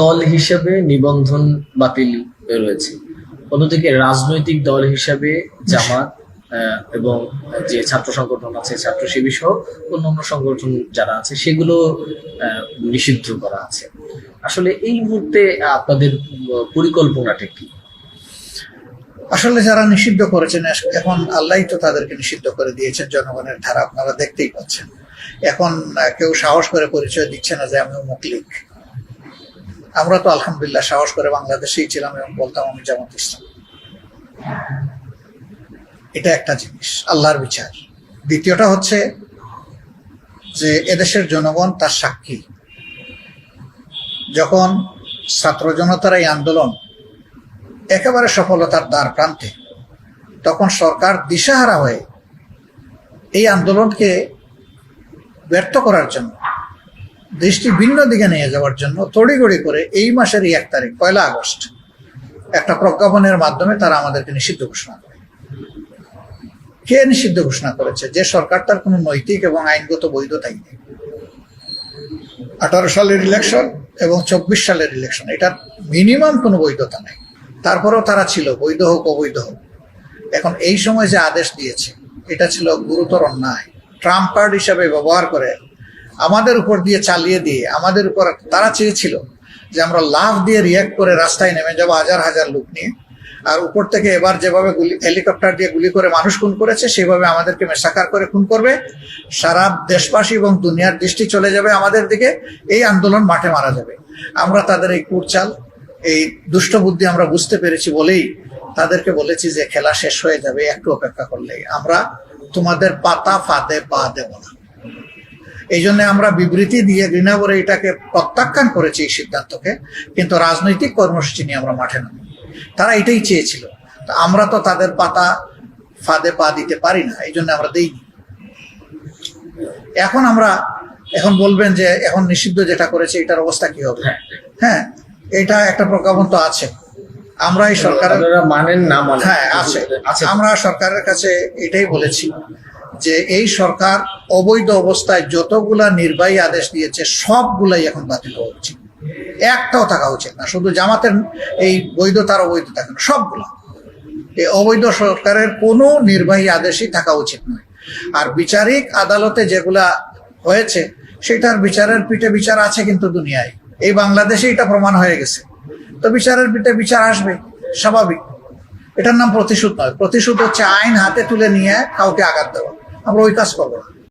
দল হিসেবে নিবন্ধন বাতিল রয়েছে। অন্যদিকে রাজনৈতিক দল হিসেবে জামাত এবং যে ছাত্র সংগঠন আছে, ছাত্র শিবির সহ অন্যান্য সংগঠন যারা আছে, সেগুলো নিষিদ্ধ করা আছে। আসলে এই মুহূর্তে আপনাদের পরিকল্পনাটা কি? আসলে যারা নিষিদ্ধ করেছেন এখন আল্লাহ তো তাদেরকে নিষিদ্ধ করে দিয়েছেন, জনগণের ধারা আপনারা দেখতেই পাচ্ছেন। এখন কেউ সাহস করে পরিচয় দিচ্ছে না যে আমি মুকলিক আমরা তো আলহামদুলিল্লাহ সাহস করে বাংলাদেশেই ছিলাম এবং বলতাম আমি জামাত ইসলাম। এটা একটা জিনিস, আল্লাহর বিচার। দ্বিতীয়টা হচ্ছে যে এদেশের জনগণ তার সাক্ষী। যখন ছাত্র জনতার এই আন্দোলন একেবারে সফলতার দ্বার প্রান্তে, তখন সরকার দিশাহারা হয়ে এই আন্দোলনকে ব্যর্থ করার জন্য দেশটি ভিন্ন দিকে নিয়ে যাওয়ার জন্য তড়িগড়ি করে এই মাসের এক তারিখ, পয়লা আগস্ট, একটা প্রজ্ঞাপনের মাধ্যমে তারা আমাদেরকে নিষিদ্ধ ঘোষণা করে। কে নিষিদ্ধ ঘোষণা করেছে? যে সরকার তার কোনো নৈতিক এবং আইনগত বৈধতাই নেই। আঠারো সালের ইলেকশন এবং চব্বিশ সালের ইলেকশন এটার মিনিমাম কোনো বৈধতা নেই। তারপরেও তারা ছিল, বৈধ হোক, অবৈধ হোক। এখন এই সময় যে আদেশ দিয়েছে, এটা ছিল গুরুতর অন্যায়। ট্রাম্প কার্ড হিসাবে ব্যবহার করে আমাদের উপর দিয়ে চালিয়ে দিয়ে, আমাদের উপর তারা চেয়েছিল যে আমরা লাভ দিয়ে রিয়াক্ট করে রাস্তায় নেমে যাব হাজার হাজার লোক নিয়ে। আর উপর থেকে এবার যেভাবে গুলি হেলিকপ্টার দিয়ে গুলি করে মানুষ খুন করেছে, সেভাবে আমাদেরকে মেসাকার করে খুন করবে। সারা দেশবাসী এবং দুনিয়ার দৃষ্টি চলে যাবে আমাদের দিকে, এই আন্দোলন মাঠে মারা যাবে। আমরা তাদের এই কুরচাল এই দুষ্ট বুদ্ধি আমরা বুঝতে পেরেছি বলেই তাদেরকে বলেছি যে খেলা শেষ হয়ে যাবে, একটু অপেক্ষা করলেই। আমরা তোমাদের পাতা ফাঁদে পা দেব না। এই জন্য আমরা বিবৃতি দিয়ে ঘৃণাবরে এটাকে প্রত্যাখ্যান করেছি এই সিদ্ধান্তকে কিন্তু রাজনৈতিক কর্মসূচি নিয়ে আমরা মাঠে নামি। তারা এটাই চেয়েছিল। আমরা তো তাদের পাতা ফাঁদে পা দিতে পারি না এই জন্য আমরা দেইনি। এখন আমরা এখন বলবেন যে এখন নিষিদ্ধ যেটা করেছে এটার অবস্থা কি হবে? হ্যাঁ। হ্যাঁ এটা একটা প্রজ্ঞাপন তো আছে। আমরা এই সরকারের মানেন না মানে। হ্যাঁ আছে। আমরা সরকারের কাছে এটাই বলেছি। যে এই সরকার অবৈধ অবস্থায় যতগুলা নির্বাহী আদেশ দিয়েছে, সবগুলাই এখন বাতিল হওয়া উচিত। একটাও থাকা উচিত না। শুধু জামাতের এই বৈধতার অবৈধতা কেন? সবগুলা। এই অবৈধ সরকারের কোনো নির্বাহী আদেশই থাকা উচিত নয়। আর বিচারিক আদালতে যেগুলা হয়েছে, সেটার বিচারের পিঠে বিচার আছে কিন্তু দুনিয়ায়। এই বাংলাদেশে এটা প্রমাণ হয়ে গেছে। তো বিচারের পিঠে বিচার আসবে, স্বাভাবিক। এটার নাম প্রতিশোধ নয়। প্রতিশোধ হচ্ছে আইন হাতে তুলে নিয়ে কাউকে আঘাত দেওয়া। আমরা ওই কাজ করব না।